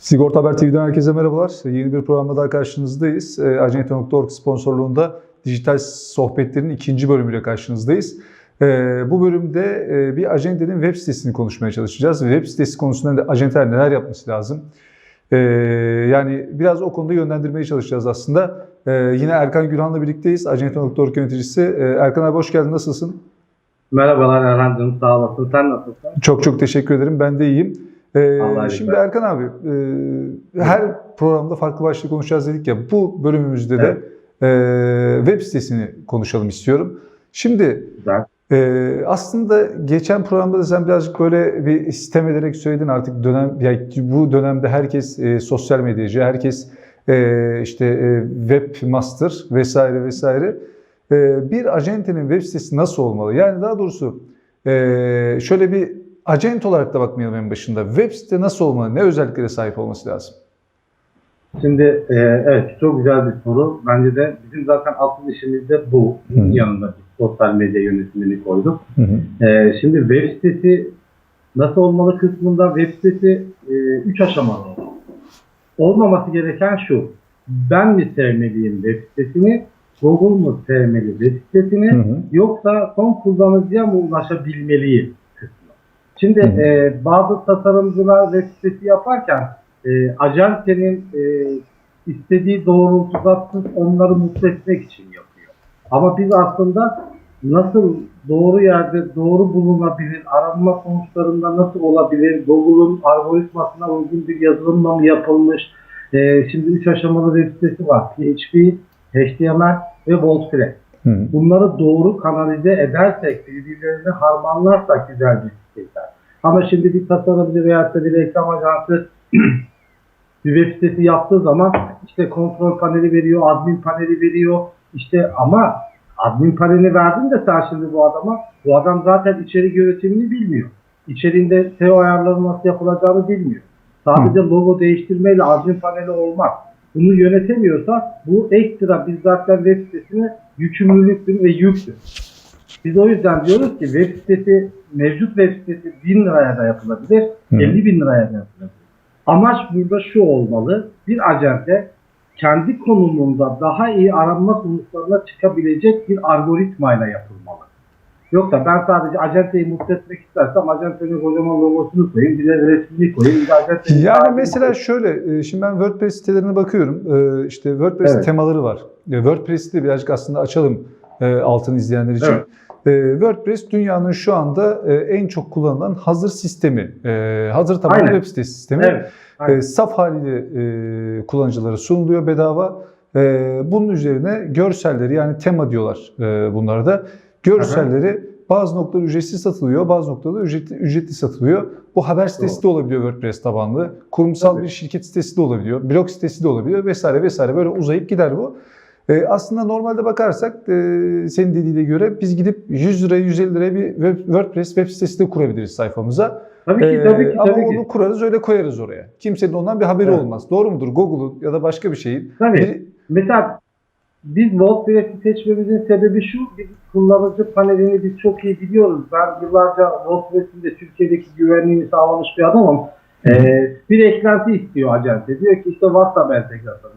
Sigorta Haber TV'den herkese merhabalar. Yeni bir programda daha karşınızdayız. E, Acente.org sponsorluğunda dijital sohbetlerin ikinci bölümüyle karşınızdayız. E, bu bölümde e, bir acentenin web sitesini konuşmaya çalışacağız. Web sitesi konusunda da acenteler neler yapması lazım? E, yani biraz o konuda yönlendirmeye çalışacağız aslında. Yine Erkan Gülhan'la birlikteyiz. Acente.org yöneticisi. Erkan abi hoş geldin. Nasılsın? Merhabalar Erhan'cığım sağ olasın. Sen nasılsın? Çok çok teşekkür ederim. Ben de iyiyim. Ee, şimdi Erkan abi, e, her programda farklı başlık konuşacağız dedik ya. Bu bölümümüzde de e, web sitesini konuşalım istiyorum. Şimdi Güzel. e, aslında geçen programda da sen birazcık böyle bir sistem ederek söyledin artık dönem ya bu dönemde herkes e, sosyal medyacı, herkes e, işte e, webmaster vesaire vesaire. E, bir acentenin web sitesi nasıl olmalı? Yani daha doğrusu e, şöyle bir acent olarak da bakmayalım en başında. Web site nasıl olmalı? Ne özelliklere sahip olması lazım? Şimdi e, evet çok güzel bir soru. Bence de bizim zaten asıl işimiz de bu. Hı. Yanında biz sosyal medya yönetimini koyduk. Hı hı. E, şimdi web sitesi nasıl olmalı kısmında web sitesi 3 aşamalı olmalı. Olmaması gereken şu. Ben mi sevmeliyim web sitesini? Google mu sevmeli web sitesini? Hı hı. yoksa son kullanıcıya mı ulaşabilmeliyim. Şimdi Hı hı. e, bazı tasarımcılar web sitesi yaparken e, acentenin e, istediği doğrultuda sırf onları mutlu etmek için yapıyor. Ama biz aslında nasıl doğru yerde doğru bulunabilir, aranma sonuçlarında nasıl olabilir, Google'un algoritmasına uygun bir yazılımla mı yapılmış, e, şimdi üç aşamalı web sitesi var. PHP, HTML ve hı. Bunları doğru kanalize edersek, birbirlerini harmanlarsak güzel bir site. Ama şimdi bir tasarımcı veya da bir reklam ajansı bir web sitesi yaptığı zaman işte kontrol paneli veriyor, admin paneli veriyor. İşte ama admin panelini verdin de sen şimdi bu adama, bu adam zaten içerik yönetimini bilmiyor. İçeriğinde SEO ayarları nasıl yapılacağını bilmiyor. Sadece logo değiştirmeyle admin paneli olmaz. Bunu yönetemiyorsa bu ekstra biz zaten web sitesine yükümlülüktür ve yüktür. Biz o yüzden diyoruz ki web sitesi, mevcut web sitesi 1000 liraya da yapılabilir, Hı. 50 bin liraya da yapılabilir. Amaç burada şu olmalı, bir acente kendi konumunda daha iyi aranma sonuçlarına çıkabilecek bir algoritmayla yapılmalı. Yoksa ben sadece acenteyi mutlu etmek istersem acentenin kocaman logosunu koyayım, bir de resmini koyayım, bir Yani mesela şöyle, e, şimdi ben WordPress sitelerine bakıyorum. E, İşte WordPress Evet. temaları var. E, WordPress'i de birazcık aslında açalım altını izleyenler için. Evet. E, WordPress dünyanın şu anda e, en çok kullanılan hazır sistemi, e, hazır tabanlı Aynen. web sitesi sistemi. Evet. aynen. E, saf haliyle kullanıcılara sunuluyor bedava. Bunun üzerine görselleri yani tema diyorlar bunlara da. Görselleri bazı noktalar ücretsiz satılıyor, bazı noktalarda ücretli, ücretli satılıyor. Bu haber sitesi de olabiliyor WordPress tabanlı. Kurumsal Tabii. bir şirket sitesi de olabiliyor, blog sitesi de olabiliyor vesaire vesaire böyle uzayıp gider bu. E, aslında normalde bakarsak e, senin dediğine göre biz gidip 100 liraya 150 liraya bir web, WordPress web sitesi de kurabiliriz sayfamıza. Tabii ki, Ee, tabii ki, ama tabii onu ki. kurarız öyle koyarız oraya. Kimsenin ondan bir haberi Evet. olmaz. Doğru mudur? Google'un ya da başka bir şeyin. Tabii. Bir- Mesela biz WordPress'i seçmemizin sebebi şu, biz kullanıcı panelini biz çok iyi biliyoruz. Ben yıllarca WordPress'in de Türkiye'deki güvenliğini sağlamış bir adamım. Ee, bir eklenti istiyor acente. Diyor ki işte WhatsApp entegrasyonu.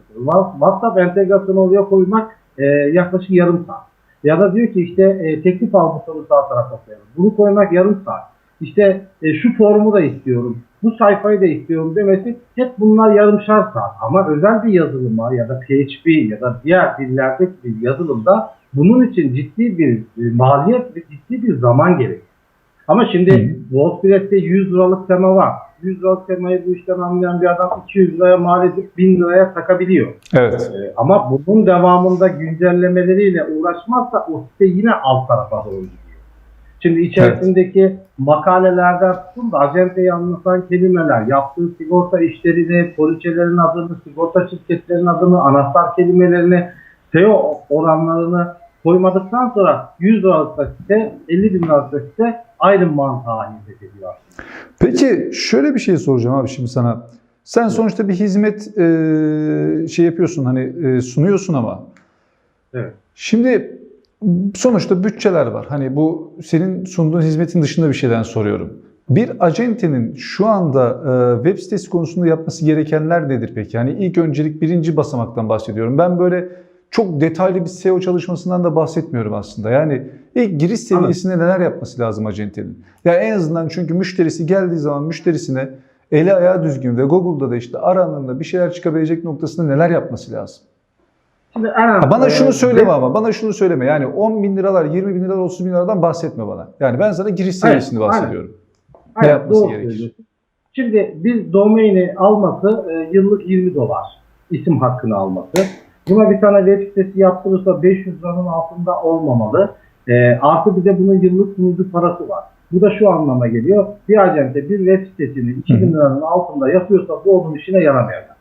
WhatsApp entegrasyonu oraya koymak e, yaklaşık yarım saat. Ya da diyor ki işte e, teklif al butonu sağ tarafa koyalım. Bunu koymak yarım saat. İşte e, şu formu da istiyorum, bu sayfayı da istiyorum demesi hep bunlar yarımşar saat. Ama özel bir yazılıma ya da PHP ya da diğer dillerdeki bir yazılımda bunun için ciddi bir e, maliyet ve ciddi bir zaman gerekiyor. Ama şimdi. WordPress'te 100 liralık tema var. 100 liralık temayı bu işten anlayan bir adam 200 liraya mal edip 1000 liraya takabiliyor. Evet. Ee, ama bunun devamında güncellemeleriyle uğraşmazsa o site yine alt tarafa doğru gidiyor. Şimdi içerisindeki makalelerden tutun da acenteyi anlatan kelimeler, yaptığı sigorta işlerini, poliçelerin adını, sigorta şirketlerin adını, anahtar kelimelerini, SEO oranlarını koymadıktan sonra 100 liralık site, 50 bin liralık site aynı mantığa hizmet ediyor. Peki şöyle bir şey soracağım abi şimdi sana. Sen sonuçta bir hizmet e, şey yapıyorsun hani e, sunuyorsun ama. Evet. Şimdi sonuçta bütçeler var. Hani bu senin sunduğun hizmetin dışında bir şeyden soruyorum. Bir acentenin şu anda e, web sitesi konusunda yapması gerekenler nedir peki? Yani ilk öncelik birinci basamaktan bahsediyorum. Ben böyle çok detaylı bir SEO çalışmasından da bahsetmiyorum aslında. Yani ilk giriş seviyesinde neler yapması lazım acentenin? Yani en azından çünkü müşterisi geldiği zaman müşterisine eli ayağı düzgün ve Google'da da işte aranında bir şeyler çıkabilecek noktasında neler yapması lazım? Şimdi Ha, bana şunu söyleme ama bana şunu söyleme. Yani 10 bin liralar, 20 bin liralar, 30 bin liradan bahsetme bana. Yani ben sana giriş seviyesini aynen. bahsediyorum. Ne Evet, yapması doğru gerekir? söylüyorsun. Şimdi bir domaini alması e, yıllık 20 dolar. isim hakkını alması. Buna bir tane web sitesi yaptırırsa 500 liranın altında olmamalı. E, artı bir de bunun yıllık sunucu parası var. Bu da şu anlama geliyor. Bir acente bir web sitesini 2000 liranın altında yapıyorsa bu onun işine yaramayacak.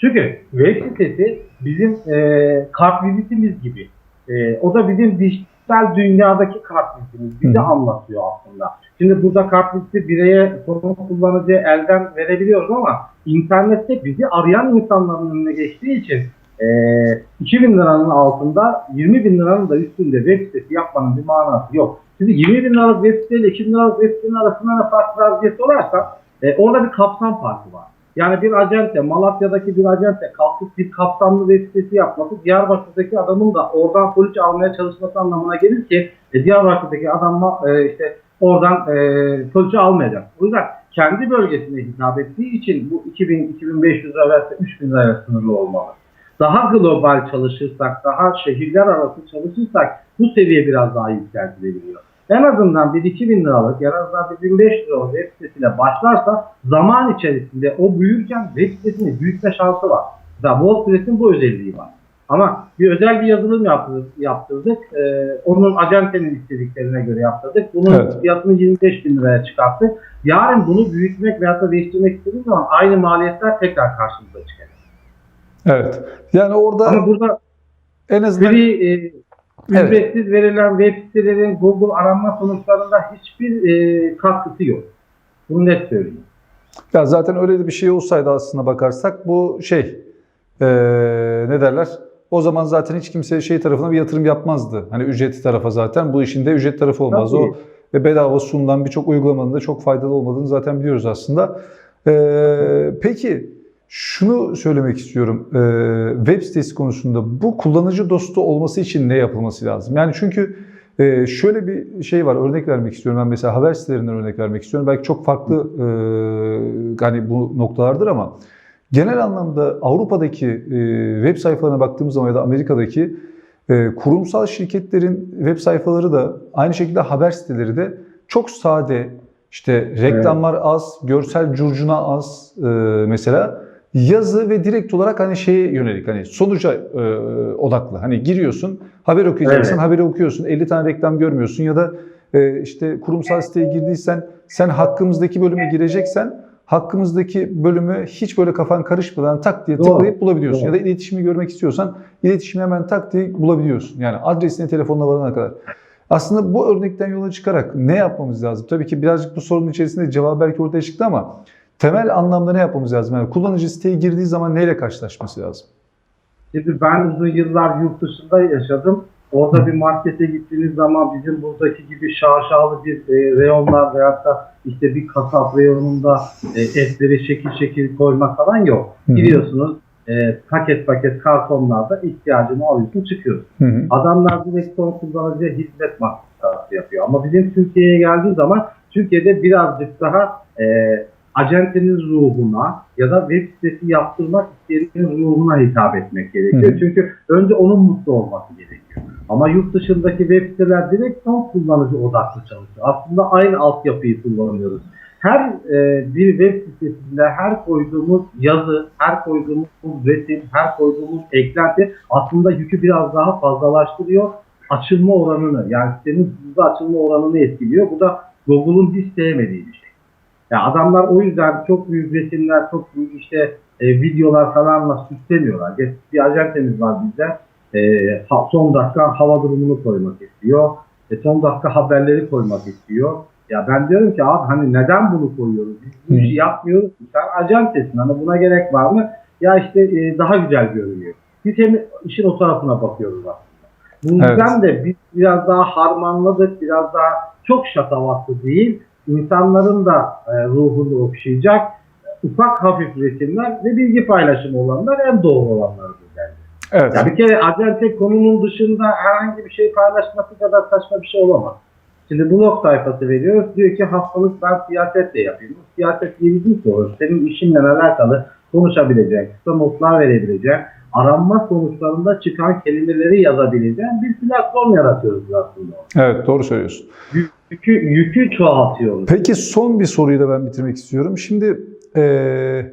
Çünkü web sitesi bizim e, kart vizitimiz gibi. E, o da bizim dijital dünyadaki kart vizitimiz. Hı hı. anlatıyor aslında. Şimdi burada kart viziti bireye son kullanıcıya elden verebiliyoruz ama internette bizi arayan insanların önüne geçtiği için e, 2000 liranın altında 20 bin liranın da üstünde web sitesi yapmanın bir manası yok. Şimdi 20 bin liralık web siteyle 2000 liralık web sitenin arasında ne fark var diye sorarsa e, orada bir kapsam farkı var. Yani bir acente, Malatya'daki bir acente kalkıp bir kapsamlı web sitesi yapması Diyarbakır'daki adamın da oradan poliç almaya çalışması anlamına gelir ki e, Diyarbakır'daki adam e, işte oradan e, poliçi almayacak. O yüzden kendi bölgesine hitap ettiği için bu 2000-2500 lira verse 3000 liraya sınırlı olmalı. Daha global çalışırsak, daha şehirler arası çalışırsak bu seviye biraz daha yükseltilebiliyor. En azından bir 2000 liralık, en azından bir 1500 liralık web sitesiyle başlarsa zaman içerisinde o büyürken web sitesini büyütme şansı var. Mesela WordPress'in bu özelliği var. Ama bir özel bir yazılım yaptırdık, yaptırdık. Ee, onun acentenin istediklerine göre yaptırdık. Bunun Evet. fiyatını 25 bin liraya çıkarttık. Yarın bunu büyütmek veya da değiştirmek istediğimiz zaman aynı maliyetler tekrar karşımıza çıkacak. Evet. Yani orada Ama burada en azından free, e, ücretsiz verilen web sitelerin Google aranma sonuçlarında hiçbir e, katkısı yok. Bunu net söyleyeyim. ya zaten öyle de bir şey olsaydı aslında bakarsak bu şey eee, ne derler? O zaman zaten hiç kimse şey tarafına bir yatırım yapmazdı. Hani ücretli tarafa zaten bu işin de ücret tarafı olmaz. Tabii. O ve bedava sunulan birçok uygulamanın da çok faydalı olmadığını zaten biliyoruz aslında. Eee, peki şunu söylemek istiyorum. Eee, web sitesi konusunda bu kullanıcı dostu olması için ne yapılması lazım? Yani çünkü eee, şöyle bir şey var. Örnek vermek istiyorum. Ben mesela haber sitelerinden örnek vermek istiyorum. Belki çok farklı eee, hani bu noktalardır ama genel anlamda Avrupa'daki eee, web sayfalarına baktığımız zaman ya da Amerika'daki kurumsal şirketlerin web sayfaları da aynı şekilde haber siteleri de çok sade, işte reklamlar az, görsel curcuna az eee, mesela yazı ve direkt olarak hani şeye yönelik hani sonuca eee, odaklı. Hani giriyorsun, haber okuyacaksın, Evet. haberi okuyorsun, 50 tane reklam görmüyorsun ya da eee, işte kurumsal siteye girdiysen sen hakkımızdaki bölüme gireceksen hakkımızdaki bölümü hiç böyle kafan karışmadan tak diye Doğru. tıklayıp bulabiliyorsun. Doğru. Ya da iletişimi görmek istiyorsan iletişimi hemen tak diye bulabiliyorsun. Yani adresine telefonla varana kadar. Aslında bu örnekten yola çıkarak ne yapmamız lazım? Tabii ki birazcık bu sorunun içerisinde cevap belki ortaya çıktı ama temel anlamda ne yapmamız lazım? Yani kullanıcı siteye girdiği zaman neyle karşılaşması lazım? Şimdi ben uzun yıllar yurt dışında yaşadım. Orada bir markete gittiğiniz zaman bizim buradaki gibi şaşalı bir e, reyonlar veyahut da işte bir kasap reyonunda e, etleri şekil şekil koymak falan yok. Hı hı. Gidiyorsunuz e, paket paket kartonlarda ihtiyacını alıyorsun çıkıyorsun. Adamlar direkt son kullanıcıya hizmet masrafı yapıyor. Ama bizim Türkiye'ye geldiği zaman Türkiye'de birazcık daha e, acentenin ruhuna ya da web sitesi yaptırmak isteyenin ruhuna hitap etmek gerekiyor. Hı. Çünkü önce onun mutlu olması gerekiyor. Ama yurt dışındaki web siteler direkt son kullanıcı odaklı çalışıyor. Aslında aynı altyapıyı kullanıyoruz. Her e, bir web sitesinde her koyduğumuz yazı, her koyduğumuz resim, her koyduğumuz eklenti aslında yükü biraz daha fazlalaştırıyor. Açılma oranını yani sitenin hızlı açılma oranını etkiliyor. Bu da Google'un hiç sevmediği bir şey. Ya adamlar o yüzden çok büyük resimler, çok büyük işte e, videolar falanla süslemiyorlar. Bir ajantemiz var bizde. E, son dakika hava durumunu koymak istiyor. E, son dakika haberleri koymak istiyor. Ya ben diyorum ki abi hani neden bunu koyuyoruz? Biz bu işi yapmıyoruz. Sen ajantesin. Hani buna gerek var mı? Ya işte e, daha güzel görünüyor. Biz hem işin o tarafına bakıyoruz aslında. Bu Evet. yüzden de biz biraz daha harmanladık, biraz daha çok şatavatlı değil insanların da e, ruhunu okşayacak ufak hafif resimler ve bilgi paylaşımı olanlar en doğru olanlardır bence. Evet. Ya bir kere acente konunun dışında herhangi bir şey paylaşması kadar saçma bir şey olamaz. Şimdi blog sayfası veriyoruz. Diyor ki haftalık ben siyasetle yapayım. Siyaset gibi değil ki o. Senin işinle alakalı konuşabileceğin, kısa notlar verebileceğin, aranma sonuçlarında çıkan kelimeleri yazabileceğin bir platform yaratıyoruz aslında. Evet doğru söylüyorsun. Yükü, yükü çoğaltıyoruz. Peki son bir soruyu da ben bitirmek istiyorum. Şimdi eee,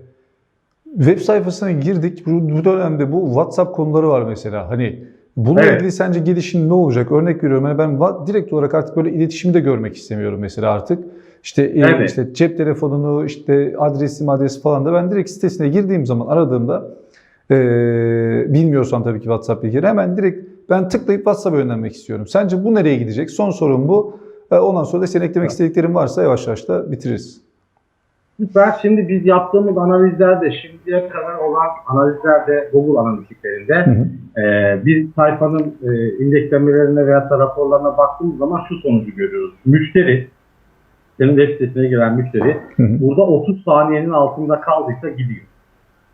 web sayfasına girdik. Bu, bu dönemde bu WhatsApp konuları var mesela. Hani bununla Evet. ilgili sence gelişim ne olacak? Örnek veriyorum. Yani ben direkt olarak artık böyle iletişimi de görmek istemiyorum mesela artık. İşte e, Evet. işte cep telefonunu, işte adresi, adresi falan da ben direkt sitesine girdiğim zaman aradığımda eee bilmiyorsam tabii ki WhatsApp bilgileri hemen direkt ben tıklayıp WhatsApp'a yönlenmek istiyorum. Sence bu nereye gidecek? Son sorum bu. E, Ondan sonra da senin eklemek istediklerin varsa yavaş yavaş da bitiririz. Ben şimdi biz yaptığımız analizlerde şimdiye kadar olan analizlerde Google analitiklerinde Hı hı. Ee, bir sayfanın e, indekslemelerine veya raporlarına baktığımız zaman şu sonucu görüyoruz. Müşteri, senin web sitesine giren müşteri Hı hı. burada 30 saniyenin altında kaldıysa gidiyor.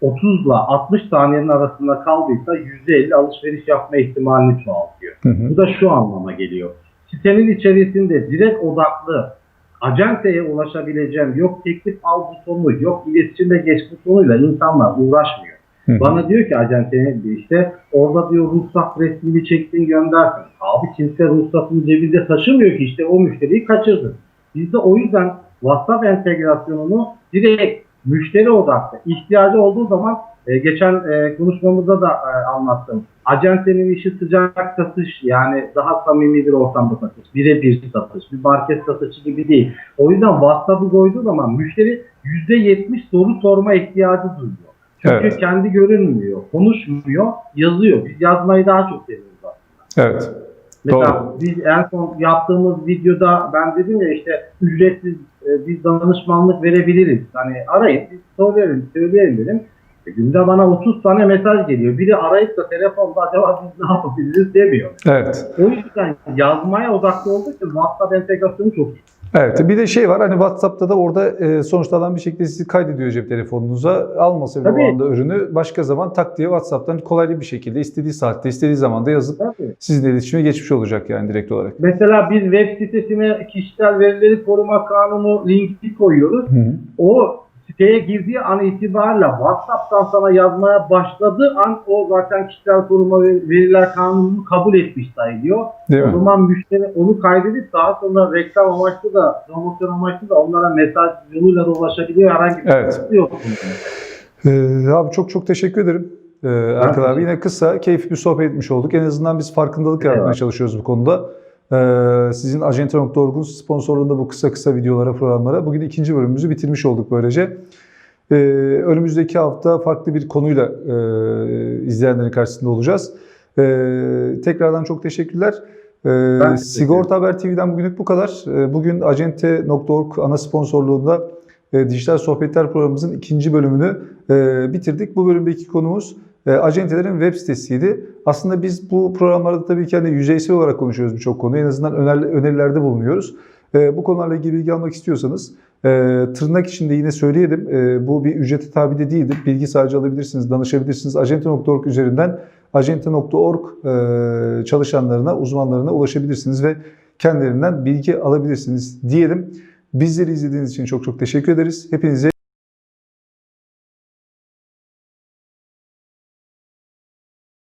30 ile 60 saniyenin arasında kaldıysa %50 alışveriş yapma ihtimalini çoğaltıyor. Hı hı. Bu da şu anlama geliyor. Sitenin içerisinde direkt odaklı acenteye ulaşabileceğim yok teklif al butonu, yok iletişimde geç butonuyla insanlar uğraşmıyor. Hı. Bana diyor ki acenteye işte orada diyor ruhsat resmini çektin göndersin. Abi kimse ruhsatını cebinde taşımıyor ki işte o müşteriyi kaçırdın. Biz de o yüzden WhatsApp entegrasyonunu direkt müşteri odaklı. ihtiyacı olduğu zaman e, geçen e, konuşmamızda da e, anlattım. Acentenin işi sıcak satış yani daha samimi bir ortamda satış. Birebir satış. Bir market satışı gibi değil. O yüzden WhatsApp'ı koyduğu zaman müşteri %70 soru sorma ihtiyacı duyuyor. Çünkü Evet. kendi görünmüyor, konuşmuyor, yazıyor. Biz yazmayı daha çok seviyoruz aslında. Evet. Mesela Doğru. biz en son yaptığımız videoda ben dedim ya işte ücretsiz e, biz danışmanlık verebiliriz. Hani arayın, biz söyleyelim, söyleyelim dedim. E, günde bana 30 tane mesaj geliyor. Biri arayıp da telefonda acaba biz ne yapabiliriz demiyor. Evet. O yüzden yazmaya odaklı olduğu için WhatsApp entegrasyonu çok iyi. Evet. Bir de şey var hani WhatsApp'ta da orada e, sonuçta alan bir şekilde sizi kaydediyor cep telefonunuza. Almasa bile Tabii. o anda ürünü başka zaman tak diye WhatsApp'tan kolaylı bir şekilde istediği saatte istediği zamanda yazıp Tabii. sizinle iletişime geçmiş olacak yani direkt olarak. Mesela biz web sitesine kişisel verileri koruma kanunu linki koyuyoruz. Hı. o siteye girdiği an itibariyle WhatsApp'tan sana yazmaya başladığı an o zaten kişisel koruma ve veriler kanununu kabul etmiş sayılıyor. Değil O mi? zaman müşteri onu kaydedip daha sonra reklam amaçlı da promosyon amaçlı da onlara mesaj yoluyla da ulaşabiliyor. Herhangi bir Evet. sıkıntı yok. Ee, abi çok çok teşekkür ederim. Ee, Erkan abi yine kısa, keyifli bir sohbet etmiş olduk. En azından biz farkındalık yaratmaya Eyvallah. çalışıyoruz bu konuda. Ee, sizin Acente.org'un sponsorluğunda bu kısa kısa videolara, programlara bugün ikinci bölümümüzü bitirmiş olduk böylece. Ee, önümüzdeki hafta farklı bir konuyla e, izleyenlerin karşısında olacağız. Ee, tekrardan çok teşekkürler. Teşekkür Sigorta Haber TV'den bugünlük bu kadar. Bugün Acente.org ana sponsorluğunda e, Dijital Sohbetler programımızın ikinci bölümünü e, bitirdik. Bu bölümdeki konumuz e, web sitesiydi. Aslında biz bu programlarda tabii ki hani yüzeysel olarak konuşuyoruz birçok konuyu. En azından öner- önerilerde bulunuyoruz. E, bu konularla ilgili bilgi almak istiyorsanız e, tırnak içinde yine söyleyelim. E, bu bir ücrete tabi de değildir. Bilgi sadece alabilirsiniz, danışabilirsiniz. Acente.org üzerinden Acente.org e, çalışanlarına, uzmanlarına ulaşabilirsiniz ve kendilerinden bilgi alabilirsiniz diyelim. Bizleri izlediğiniz için çok çok teşekkür ederiz. Hepinize